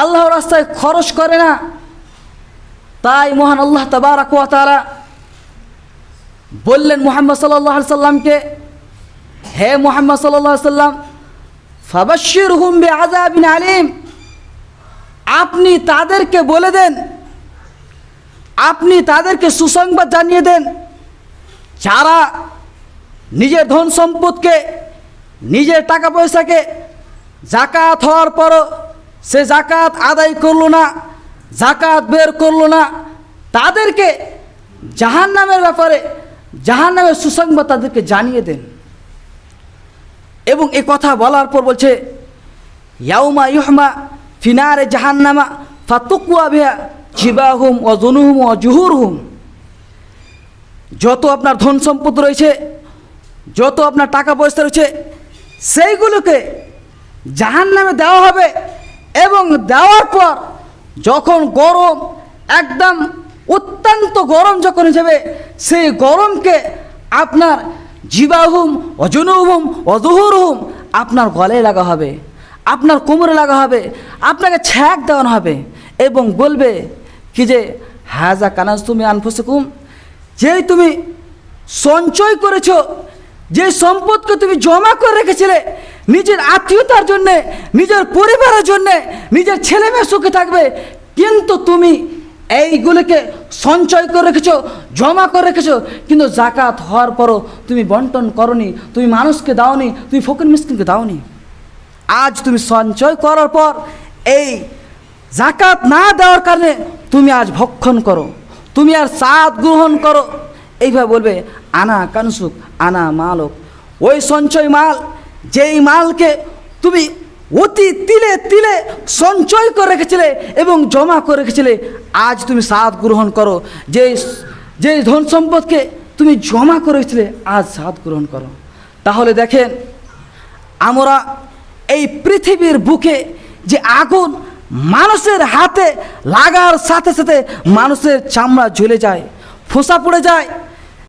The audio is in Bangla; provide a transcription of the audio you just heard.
আল্লাহ রাস্তায় খরচ করে না। তাই মহান আল্লাহ তাবারাক ওয়া তাআলা বললেন মুহাম্মদ আলাইহি সাল্লামকে, হে মুহাম্মদ আলাইহি সাল্লাম, ফাবাশশিরহুম বিআযাবিন আলিম। আপনি তাদেরকে বলে দেন, আপনি তাদেরকে সুসংবাদ জানিয়ে দেন, যারা নিজের ধন সম্পদকে, নিজের টাকা পয়সাকে জাকাত হওয়ার পরও সে জাকাত আদায় করল না জাকাত বের করল না। তাদেরকে জাহান নামের ব্যাপারে জাহান নামের সুসংবাদ তাদেরকে জানিয়ে দেন। এবং এ কথা বলার পর বলছে, ইয়াউমা ইউহমা ফিনারে জাহান্নামা ফাতুকুয়া বিহা জিবাহুম ও জনুহুম ও জুহুরহুম। যত আপনার ধন সম্পদ রয়েছে, যত আপনার টাকা পয়সা রয়েছে, সেইগুলোকে জাহান নামে দেওয়া হবে। এবং দেওয়ার পর যখন গরম, একদম অত্যন্ত গরম যখন যাবে সেই গরমকে আপনার জিবাহুম, অজনুহুম, অজহুরহুম আপনার গলায় লাগা হবে, আপনার কোমরে লাগা হবে, আপনাকে ছ্যাক দেওয়ানো হবে এবং বলবে কি যে, হাজা কানাজ তুমি আনফুসুকুম, যেই তুমি সঞ্চয় করেছ যে সম্পদকে তুমি জমা করে রেখেছিলে নিজের আত্মীয়তার জন্যে, নিজের পরিবারের জন্যে, নিজের ছেলে মেয়ে সুখে থাকবে। কিন্তু তুমি এইগুলোকে সঞ্চয় করে রেখেছো, জমা করে রেখেছো, কিন্তু জাকাত হওয়ার পরও তুমি বন্টন করনি, তুমি মানুষকে দাওনি, তুমি ফকির মিসকিনকে দাওনি। আজ তুমি সঞ্চয় করার পর এই জাকাত না দেওয়ার কারণে তুমি আজ ভক্ষণ করো, তুমি আর সাদ গ্রহণ করো। এইভাবে বলবে, আনা কানসুক আনা মালক। ওই সঞ্চয় মাল যেই মালকে তুমি অতি তিলে তিলে সঞ্চয় করে রেখেছিলে এবং জমা করে রেখেছিলে, আজ তুমি সাদ গ্রহণ করো। যে যে ধন সম্পদকে তুমি জমা করে রেখেছিলে, আজ সাদ গ্রহণ করো। তাহলে দেখেন, আমরা এই পৃথিবীর বুকে যে আগুন মানুষের হাতে লাগার সাথে সাথে মানুষের চামড়া ঝুলে যায়, ফোসা পড়ে যায়